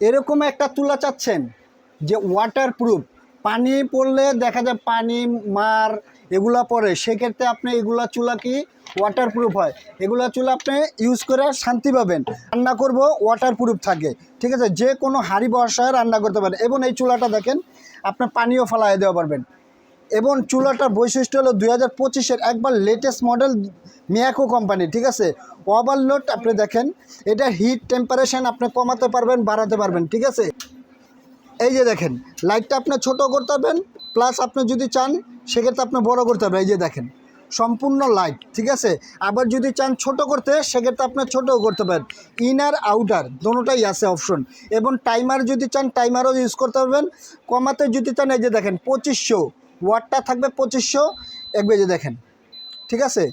এরকম একটা তুলা চাচ্ছেন যে ওয়াটার প্রুফ পানি পড়লে দেখা যায় পানি, মার এগুলা পড়ে। সেক্ষেত্রে আপনি এগুলা চুলা কি ওয়াটার প্রুফ হয়। এগুলা চুলা আপনি ইউজ করে শান্তি পাবেন। রান্না করব ওয়াটার প্রুফ থাকে। ঠিক আছে? যে কোনো হাড়ি বসায় রান্না করতে পারেন। এবং এই চুলাটা দেখেন আপনি পানিও ফালাই দেওয়া পারবেন। এবং চুলাটার বৈশিষ্ট্য হলো দুই হাজার পঁচিশের একবার লেটেস্ট মডেল মিয়াকো কোম্পানি ঠিক আছে? ওভারলোড আপনি দেখেন, এটা হিট টেম্পারেশন আপনি কমাতে পারবেন, বাড়াতে পারবেন, ঠিক আছে? এই যে দেখেন লাইটটা আপনি ছোট করতে পারবেন প্লাস আপনি যদি চান, সেক্ষেত্রে আপনি বড় করতে পারবেন, এই যে দেখেন। সম্পূর্ণ লাইট ঠিক আছে? আবার যদি চান ছোট করতে, সেক্ষেত্রে আপনি ছোটও করতে পারেন। ইনার আউটার দোনোটাই আছে অপশন এবং টাইমার যদি চান টাইমারও ইউজ করতে পারবেন। কমাতে যদি চান, এই যে দেখেন, পঁচিশশো। ওয়াটটা থাকবে পঁচিশশো একবার যে দেখেন, ঠিক আছে?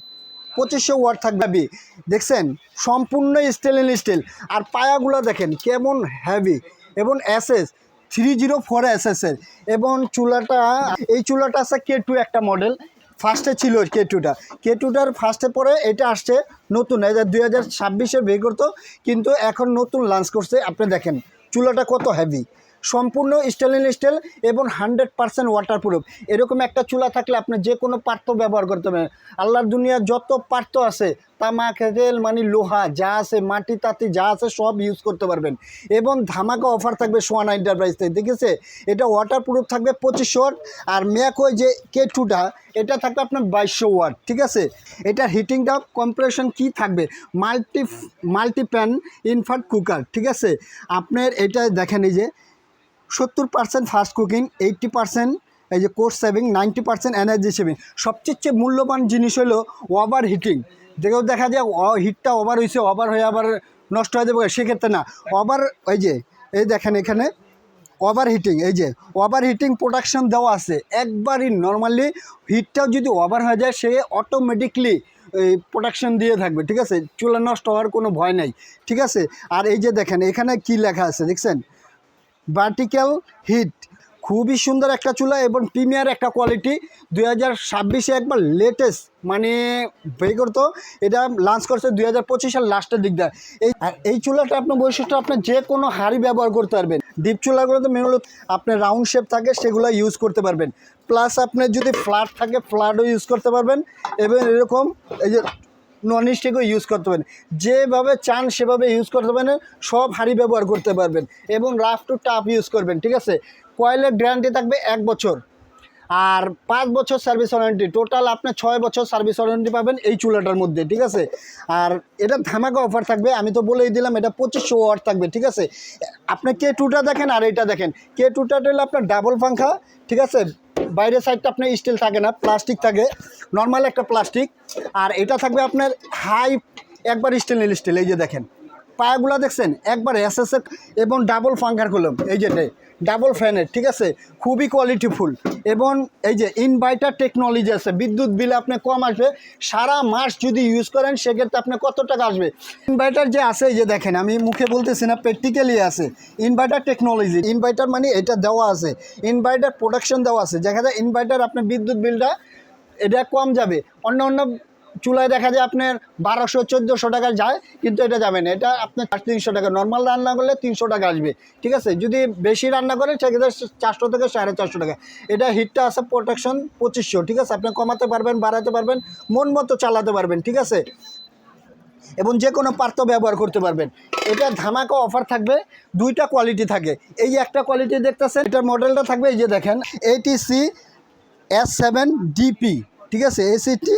পঁচিশশো ওয়াট থাকবে বি দেখছেন? সম্পূর্ণ স্টেনলেস স্টিল আর পায়াগুলো দেখেন, কেমন হ্যাভি এবং এসএস থ্রি জিরো ফোর এসএসের এবং চুলাটা, এই চুলাটা আছে কে টু একটা মডেল ফার্স্টে ছিল কে টুটা কে টুটার ফার্স্টে পরে এটা আসছে নতুন দুই হাজার ছাব্বিশে বের করতো কিন্তু এখন নতুন লঞ্চ করছে। আপনি দেখেন, চুলাটা কত হেভি সম্পূর্ণ স্টেনলেস স্টিল এবং হান্ড্রেড পার্সেন্ট ওয়াটার প্রুফ এরকম একটা চুলা থাকলে আপনি যে কোনো পাত্র ব্যবহার করতে পারেন। আল্লাহর দুনিয়ার যত পাত্র আছে তামা খেতেল মানে লোহা যা আছে, মাটি, তাতি যা আছে, সব ইউজ করতে পারবেন। এবং ধামাকা অফার থাকবে সোয়ান এন্টারপ্রাইজ থেকে দেখেছে এটা ওয়াটার প্রুফ থাকবে পঁচিশশো ওয়াট আর ম্যাকোয় যে কে টুটা এটা থাকবে আপনার বাইশশো ওয়াট ঠিক আছে? এটা হিটিংটা কম্প্রেশন কি থাকবে। মাল্টি মাল্টিপ্যান ইনফার্ট কুকার ঠিক আছে? আপনার এটা দেখেন এই যে সত্তর percent fast cooking eighty percent এই যে course saving ninety percent energy saving সবচেয়ে মূল্যবান জিনিস হলো ওভার হিটিং দেখেও দেখা যায় হিটটা ওভার হয়েছে ওভার হয়ে আবার নষ্ট হয়ে যাবে, সেক্ষেত্রে না। ওভার ওই যে, এই দেখেন এখানে ওভার হিটিং এই যে ওভার হিটিং প্রোডাকশন দেওয়া আছে। একবারই নর্মালি হিটটাও যদি ওভার হয়ে যায়, সে অটোমেটিকলি এই প্রোডাকশন দিয়ে থাকবে, ঠিক আছে? চুলা নষ্ট হওয়ার কোনো ভয় নাই, ঠিক আছে? আর এই যে দেখেন, এখানে কি লেখা আছে, দেখছেন? ভার্টিক্যাল হিট খুবই সুন্দর একটা চুলা এবং প্রিমিয়ার একটা কোয়ালিটি দুই হাজার ছাব্বিশে একবার লেটেস্ট মানে বের করতো, এটা লঞ্চ করছে দুই হাজার পঁচিশ পঁচিশের লাস্টের দিক দিয়ে। এই আর এই চুলাটা আপনার বৈশিষ্ট্য আপনি যে কোনো হাঁড়ি ব্যবহার করতে পারবেন। ডিপ চুলাগুলোতে মেন হলো আপনার রাউন্ড শেপ থাকে, সেগুলো ইউজ করতে পারবেন। প্লাস আপনার যদি ফ্ল্যাট থাকে ফ্ল্যাটও ইউজ করতে পারবেন। এবং এরকম এই যে নন স্টিকও ইউজ করতে পারেন। যেভাবে চান সেভাবে ইউজ করতে পারেন, সব হাঁড়ি ব্যবহার করতে পারবেন এবং রাফ টু টাফ ইউজ করবেন, ঠিক আছে? কয়েলের গ্যারান্টি থাকবে এক বছর। আর পাঁচ বছর সার্ভিস ওয়ারেন্টি টোটাল আপনি ছয় বছর সার্ভিস ওয়ারেন্টি পাবেন এই চুলাটার মধ্যে, ঠিক আছে? আর এটা ধামাকা অফার থাকবে, আমি তো বলেই দিলাম, এটা পঁচিশশো ওয়াট থাকবে, ঠিক আছে? আপনি কে টুটা দেখেন আর এটা দেখেন। কে টুটা হলো আপনার ডাবল পাংখা, ঠিক আছে? বাইরের সাইডটা আপনার স্টিল থাকে না প্লাস্টিক থাকে। নর্মাল একটা প্লাস্টিক আর এটা থাকবে আপনার হাই একবার স্টেনলেস স্টিল এই যে দেখেন। পায়াগুলো দেখছেন? একবার এসএস এবং ডাবল ফাঙ্কার কলম। এই যে ডাবল ফ্যানের ঠিক আছে? খুবই কোয়ালিটিফুল এবং এই যে ইনভার্টার টেকনোলজি আছে, বিদ্যুৎ বিল আপনি কম আসবে, সারা মাস যদি ইউজ করেন, সেক্ষেত্রে আপনার কত টাকা আসবে? ইনভার্টার যে আছে, এই যে দেখেন, আমি মুখে বলতেছি না প্র্যাকটিক্যালি আছে। ইনভার্টার টেকনোলজি ইনভার্টার মানে এটা দেওয়া আছে। ইনভার্টার প্রোডাকশন দেওয়া আছে। দেখা যায় ইনভার্টার আপনার বিদ্যুৎ বিলটা, এটা কম যাবে। অন্য অন্য চুলায় দেখা যায় আপনার বারোশো, চোদ্দোশো টাকা যায়, কিন্তু এটা যাবে না। এটা আপনার তিনশো টাকা। নর্মাল রান্না করলে তিনশো টাকা আসবে। ঠিক আছে? যদি বেশি রান্না করেন, সেক্ষেত্রে চারশো থেকে সাড়ে চারশো টাকা। এটা হিটটা আছে প্রোটেকশন পঁচিশশো, ঠিক আছে? আপনি কমাতে পারবেন, বাড়াতে পারবেন, মন মতো চালাতে পারবেন, ঠিক আছে? এবং যে কোনো পাত্র ব্যবহার করতে পারবেন। এটা ধামাকা অফার থাকবে, দুইটা কোয়ালিটি থাকে। এই একটা কোয়ালিটি দেখতেছেন, এটার মডেলটা থাকবে এই যে দেখেন AT C S seven DP ঠিক আছে এসিটি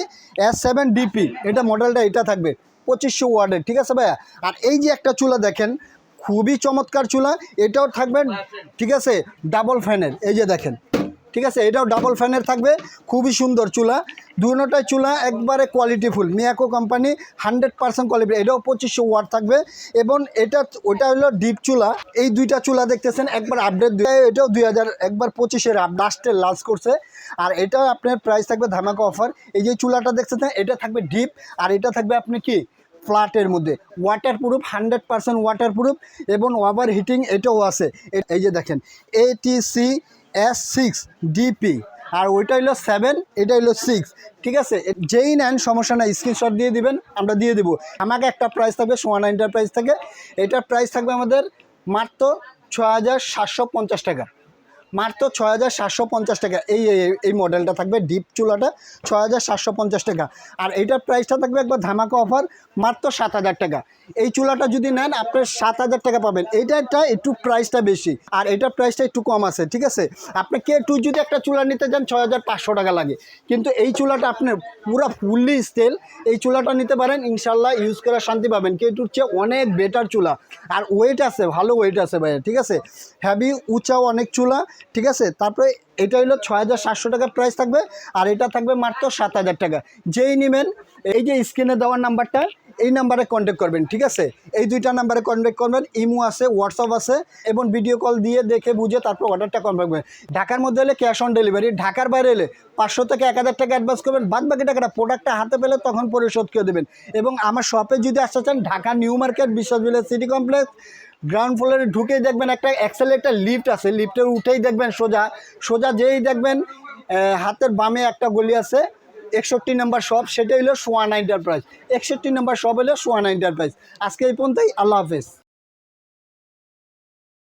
এস সেভেন ডিপি এটা মডেলটা এটা থাকবে পঁচিশশো ওয়ার্ডের ঠিক আছে ভাইয়া? আর এই যে একটা চুলা দেখেন, খুবই চমৎকার চুলা, এটাও থাকবেন ঠিক আছে ডাবল ফ্যানের এই যে দেখেন। ঠিক আছে? এটাও ডাবল ফ্যানের থাকবে। খুবই সুন্দর চুলা। দুটোটাই চুলা একবারে কোয়ালিটিফুল Miyako company hundred percent quality এটাও পঁচিশশো ওয়াট থাকবে। এবং এটা, ওটা হলো ডিপ চুলা। এই দুইটা চুলা দেখতেছেন, একবার আপডেট এটাও দুই হাজার, একবার পঁচিশের লাস্টের লাঞ্চ করছে। আর এটা আপনার প্রাইস থাকবে ধামাকা অফার এই যে চুলাটা দেখতেছেন, এটা থাকবে ডিপ আর এটা থাকবে আপনি কি? ফ্ল্যাটের মধ্যে। Waterproof hundred percent waterproof এবং ওভার হিটিং এটাও আছে। এই যে দেখেন এটিসি এস সিক্স ডিপি আর ওইটা হলো সেভেন এটা হলো সিক্স ঠিক আছে? যেই নেন, সমস্যা নাই স্ক্রিনশট দিয়ে দিবেন, আমরা দিয়ে দিব। আমাকে একটা প্রাইস থাকবে, সোয়ান এন্টারপ্রাইজ থেকে। এটার প্রাইস থাকবে আমাদের মাত্র ছ হাজার সাতশো পঞ্চাশ টাকা। মাত্র ছয় হাজার সাতশো পঞ্চাশ টাকা। এই, এই- মডেলটা থাকবে ডিপ চুলাটা ছয় হাজার সাতশো পঞ্চাশ টাকা। আর এইটার প্রাইসটা থাকবে একবার ধামাকা অফার মাত্র সাত হাজার টাকা। এই চুলাটা যদি নেন আপনার সাত হাজার টাকা পাবেন। এইটাটা একটু প্রাইসটা বেশি, আর এটার প্রাইসটা একটু কম আছে, ঠিক আছে? আপনি কে টু যদি একটা চুলা নিতে যান ছয় হাজার পাঁচশো টাকা লাগে। কিন্তু এই চুলাটা আপনার পুরো ফুললি স্টেল এই চুলাটা নিতে পারেন ইনশাল্লাহ ইউজ করে শান্তি পাবেন। কে টুর চেয়ে অনেক বেটার চুলা। আর ওয়েট আছে, ভালো ওয়েট আছে ভাইয়া, ঠিক আছে? হ্যাভি উঁচাও অনেক চুলা। ঠিক আছে? তারপরে এটা হলো ছয় হাজার সাতশো টাকা প্রাইস থাকবে, আর এটা থাকবে মাত্র সাত হাজার টাকা। যেই নেবেন, এই যে স্ক্রিনে দেওয়ার নাম্বারটা, এই নাম্বারে কন্ট্যাক্ট করবেন, ঠিক আছে? এই দুইটা নাম্বারে কন্ট্যাক্ট করবেন, ইমো আছে, হোয়াটসঅ্যাপ আছে, এবং ভিডিও কল দিয়ে দেখে বুঝে তারপর অর্ডারটা কনফার্ম করবেন। ঢাকার মধ্যে হলে ক্যাশ অন ডেলিভারি ঢাকার বাইরে এলে পাঁচশো থেকে এক হাজার টাকা অ্যাডভান্স করবেন বাদ বাকি টাকাটা প্রোডাক্টটা হাতে পেলে তখন পরিশোধ করে দেবেন। এবং আমার শপে যদি আসতে চান, Dhaka new market, Biswas city complex ground ফ্লোরে ঢুকেই দেখবেন একটা এক্সেল একটা লিফট আছে। লিফটের উঠেই দেখবেন সোজা। সোজা যেই দেখবেন হাতের বামে একটা গলি আছে। একষট্টি নাম্বার শপ সেটা হলো সোয়ান এন্টারপ্রাইজ একষট্টি নাম্বার শপ হলো সোয়ান এন্টারপ্রাইজ আজকে এই পর্যন্তই, আল্লাহ হাফেজ।